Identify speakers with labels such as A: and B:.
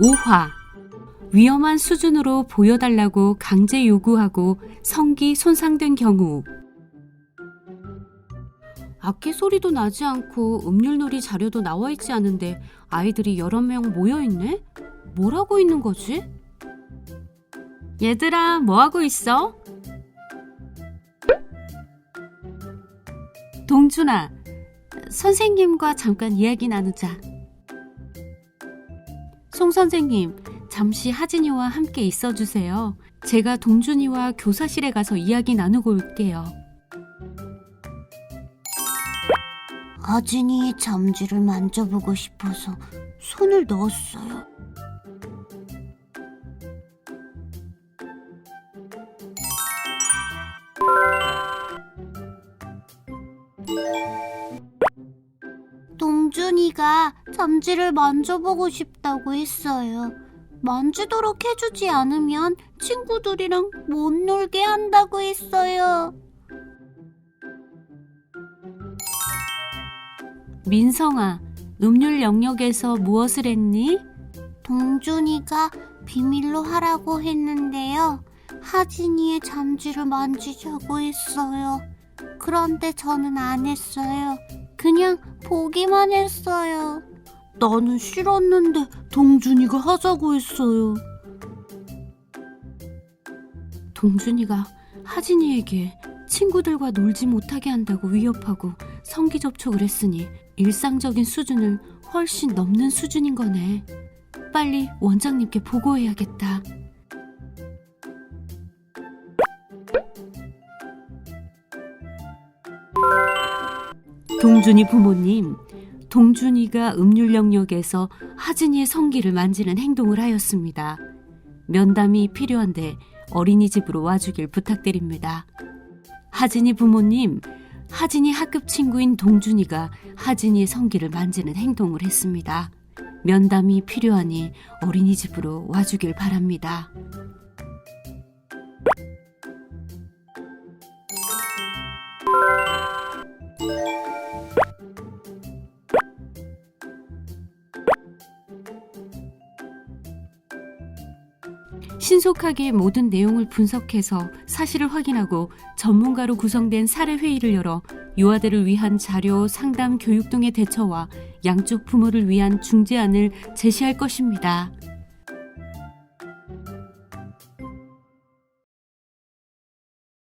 A: 5화 위험한 수준으로 보여달라고 강제 요구하고 성기 손상된 경우 악기 소리도 나지 않고 음률놀이 자료도 나와 있지 않은데 아이들이 여러 명 모여 있네? 뭘 하고 있는 거지? 얘들아, 뭐 하고 있어? 동준아, 선생님과 잠깐 이야기 나누자. 송 선생님, 잠시 하진이와 함께 있어 주세요. 제가 동준이와 교사실에 가서 이야기 나누고 올게요.
B: 아진이의 잠지를 만져보고 싶어서 손을 넣었어요. 동준이가 잠지를 만져보고 싶다고 했어요. 만지도록 해주지 않으면 친구들이랑 못 놀게 한다고 했어요.
A: 민성아, 음률 영역에서 무엇을 했니?
B: 동준이가 비밀로 하라고 했는데요. 하진이의 잠지를 만지자고 했어요. 그런데 저는 안 했어요. 그냥 보기만 했어요. 나는 싫었는데 동준이가 하자고 했어요.
A: 동준이가 하진이에게 친구들과 놀지 못하게 한다고 위협하고 성기 접촉을 했으니 일상적인 수준을 훨씬 넘는 수준인 거네. 빨리 원장님께 보고해야겠다. 동준이 부모님, 동준이가 음률 영역에서 하진이의 성기를 만지는 행동을 하였습니다. 면담이 필요한데 어린이집으로 와주길 부탁드립니다. 하진이 부모님, 하진이 학급 친구인 동준이가 하진이의 성기를 만지는 행동을 했습니다. 면담이 필요하니 어린이집으로 와주길 바랍니다. 신속하게 모든 내용을 분석해서 사실을 확인하고 전문가로 구성된 사례회의를 열어 유아들을 위한 자료, 상담, 교육 등의 대처와 양쪽 부모를 위한 중재안을 제시할 것입니다.